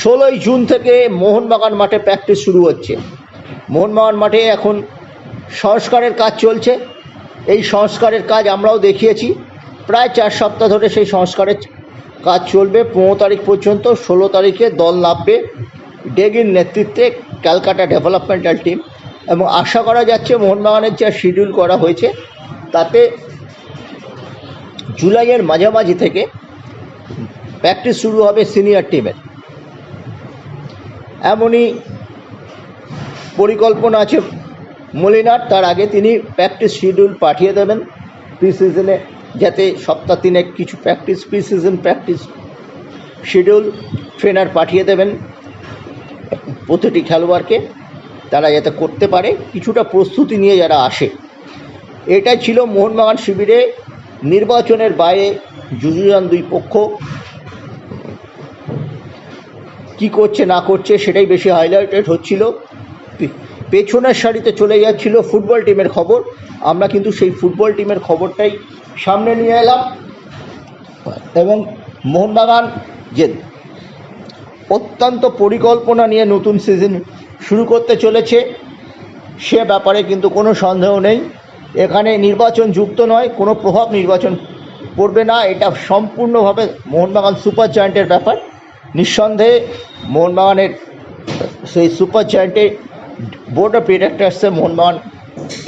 ষোলোই জুন থেকে মোহনবাগান মাঠে প্র্যাকটিস শুরু হচ্ছে। মোহনবাগান মাঠে এখন সংস্কারের কাজ চলছে। এই সংস্কারের কাজ আমরাও দেখিয়েছি। প্রায় চার সপ্তাহ ধরে সেই সংস্কারের কাজ চলবে। পনেরো তারিখ পর্যন্ত ষোলো তারিখে দল নামবে ডেগির নেতৃত্বে ক্যালকাটা ডেভেলপমেন্টাল টিম এবং আশা করা যাচ্ছে মোহনবাগানের যা শিডিউল করা হয়েছে, তাতে জুলাইয়ের মাঝামাঝি থেকে প্র্যাকটিস শুরু হবে সিনিয়র টিমের এমনই পরিকল্পনা আছে মলিনার, তার আগে তিনি প্র্যাকটিস শিডিউল পাঠিয়ে দেবেন। প্রি সিজনে যাতে সপ্তাহ তিনেক কিছু practice preseason practice schedule trainer পাঠিয়ে দেবেন প্রতিটি খেলোয়াড়কে। তারা যাতে করতে পারে, কিছুটা প্রস্তুতি নিয়ে যারা আসে। এটাই ছিল মোহনবাগান শিবিরে নির্বাচনের বাইরে যুযুজান দুই পক্ষ কি করছে, না করছে, সেটাই বেশি হাইলাইটেড হচ্ছিল। পেছনের সারিতে চলে যাচ্ছিল ফুটবল টিমের খবর। আমরা কিন্তু সেই ফুটবল টিমের খবরটাই সামনে নিয়ে এলাম। এবং মোহনবাগান যে অত্যন্ত পরিকল্পনা নিয়ে নতুন সিজন শুরু করতে চলেছে, সে ব্যাপারে কিন্তু কোনো সন্দেহ নেই। এখানে নির্বাচন যুক্ত নয়, কোনো প্রভাব নির্বাচন পড়বে না। এটা সম্পূর্ণভাবে মোহনবাগান সুপার জয়েন্টের ব্যাপার। নিঃসন্দেহে মোহনবাগানের সেই সুপার জয়েন্টে বোর্ড অফ ডিরেক্টরসে মোহনবাগান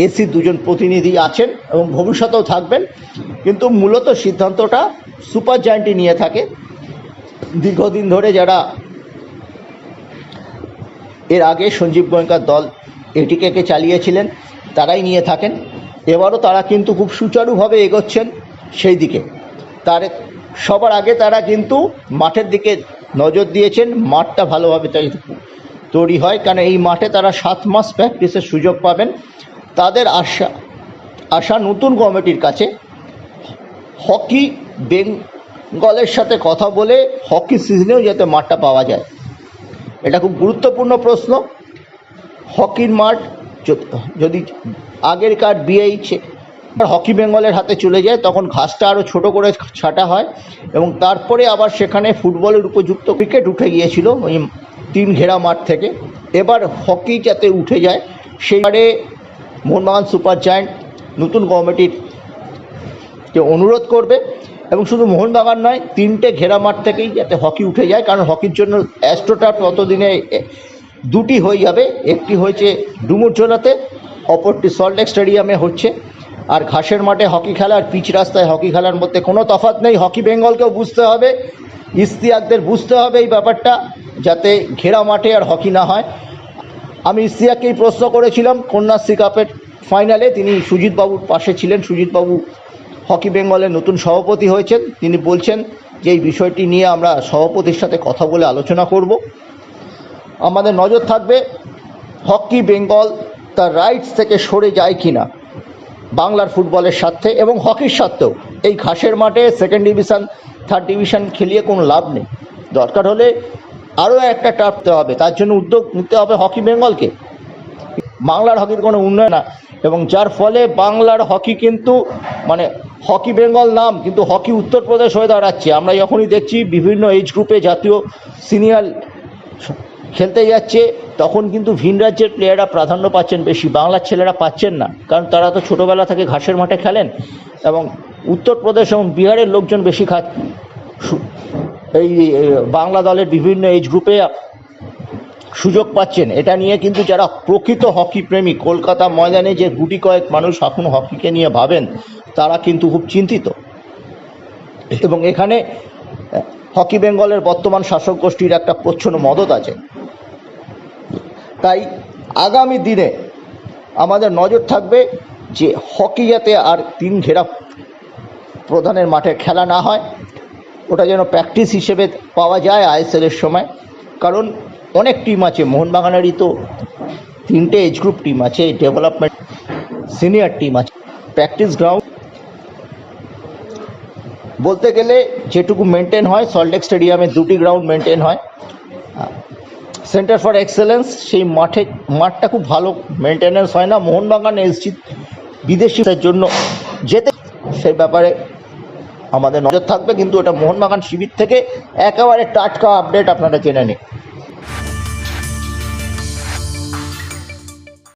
এসি দুজন প্রতিনিধি আছেন এবং ভবিষ্যতেও থাকবেন। কিন্তু মূলত সিদ্ধান্তটা সুপার জয়েন্টই নিয়ে থাকে। দীর্ঘদিন ধরে যারা এর আগে সঞ্জীব গোয়েঙ্কার দল এটিকে চালিয়েছিলেন, তারাই নিয়ে থাকেন। এবারও তারা কিন্তু খুব সুচারুভাবে এগোচ্ছেন সেই দিকে। তার সবার আগে তারা কিন্তু মাঠের দিকে নজর দিয়েছেন, মাঠটা ভালোভাবে তৈরি হয় কারণ এই মাঠে তারা সাত মাস প্র্যাকটিসের সুযোগ পাবেন। তাদের আশা আশা নতুন কমিটির কাছে। হকি বেঙ্গলের সাথে কথা বলে হকি সিজনেও যাতে মাঠটা পাওয়া যায়। এটা খুব গুরুত্বপূর্ণ প্রশ্ন। হকির মাঠ যদি আগেরকার বিএইচ হকি বেঙ্গলের হাতে চলে যায়, তখন ঘাসটা আরও ছোট করে ছাটা হয় এবং তারপরে আবার সেখানে ফুটবলের উপযুক্ত ক্রিকেট উঠে গিয়েছিল ওই তিন ঘেরা মাঠ থেকে। এবার হকি যাতে উঠে যায়, সেবারে মোহনবাগান সুপার জায়েন্ট নতুন কমিটির কে অনুরোধ করবে এবং শুধু মোহনবাগান নয়, তিনটে ঘেরা মাঠ থেকেই যাতে হকি উঠে যায়, কারণ হকির জন্য অ্যাস্ট্রোটার ততদিনে দুটি হয়ে যাবে। একটি হয়েছে ডুমুরজোলাতে অপরটি সল্টলেক স্টেডিয়ামে হচ্ছে। আর ঘাসের মাঠে হকি খেলা আর পিচ রাস্তায় হকি খেলার মধ্যে কোনো তফাৎ নেই। হকি বেঙ্গলকেও বুঝতে হবে ইস্তিয়াকদের বুঝতে হবে এই ব্যাপারটা যাতে ঘেরা মাঠে আর হকি না হয়। আমি ইস্তিয়াককেই প্রশ্ন করেছিলাম, কন্যাশ্রী কাপের ফাইনালে তিনি সুজিত বাবুর পাশে ছিলেন। সুজিত বাবু হকি বেঙ্গলের নতুন সভাপতি হয়েছেন। তিনি বলছেন যে এই বিষয়টি নিয়ে আমরা সভাপতির সাথে কথা বলে আলোচনা করব। আমাদের নজর থাকবে হকি বেঙ্গল তার রাইটস থেকে সরে যায় কিনা। বাংলার ফুটবলের স্বার্থে এবং হকির স্বার্থেও। এই ঘাসের মাঠে সেকেন্ড ডিভিশন থার্ড ডিভিশন খেলিয়ে কোনো লাভ নেই। দরকার হলে আরও একটা টাপতে হবে, তার জন্য উদ্যোগ নিতে হবে হকি বেঙ্গলকে। বাংলার হকির কোনো উন্নয়ন না, এবং যার ফলে বাংলার হকি কিন্তু মানে হকি বেঙ্গল নাম, কিন্তু হকি উত্তরপ্রদেশ হয়ে দাঁড়াচ্ছে। আমরা যখনই দেখছি বিভিন্ন এজ গ্রুপে জাতীয় সিনিয়র খেলতে যাচ্ছে তখন কিন্তু ভিন রাজ্যের প্লেয়াররা প্রাধান্য পাচ্ছেন বেশি, বাংলার ছেলেরা পাচ্ছেন না। কারণ তারা তো ছোটোবেলা থেকে ঘাসের মাঠে খেলেন এবং উত্তরপ্রদেশ এবং বিহারের লোকজন বেশি খা এই বাংলা দলের বিভিন্ন এজ গ্রুপে সুযোগ পাচ্ছেন। এটা নিয়ে কিন্তু যারা প্রকৃত হকি প্রেমী, কলকাতা ময়দানে যে গুটি কয়েক মানুষ এখন হকিকে নিয়ে ভাবেন, তারা কিন্তু খুব চিন্তিত। এবং এখানে হকি বেঙ্গলের বর্তমান শাসক গোষ্ঠীর একটা প্রচ্ছন্ন মদত আছে। তাই আগামী দিনে আমাদের নজর থাকবে যে হকি যাতে আর তিন ঘেরা প্রধানের মাঠে খেলা না হয়। ওটা যেন প্র্যাকটিস হিসেবে পাওয়া যায় আইএসএলের সময়। কারণ অনেক টিম আছে, মোহনবাগানেরই তো তিনটে এজ গ্রুপ টিম আছে ডেভেলপমেন্ট সিনিয়র টিম আছে। প্র্যাকটিস গ্রাউন্ড বলতে গেলে যেটুকু মেনটেন হয় সল্টলেক স্টেডিয়ামে দুটি গ্রাউন্ড মেনটেন হয়। সেন্টার ফর এক্সেলেন্স, সেই মাঠে, মাঠটা খুব ভালো মেনটেন্যান্স হয় না। মোহনবাগান এসছি বিদেশিদের জন্য যেতে সেই ব্যাপারে আমাদের নজর থাকবে, কিন্তু এটা মোহনবাগান শিবির থেকে একেবারে টাটকা আপডেট আপনারা জেনে নিন।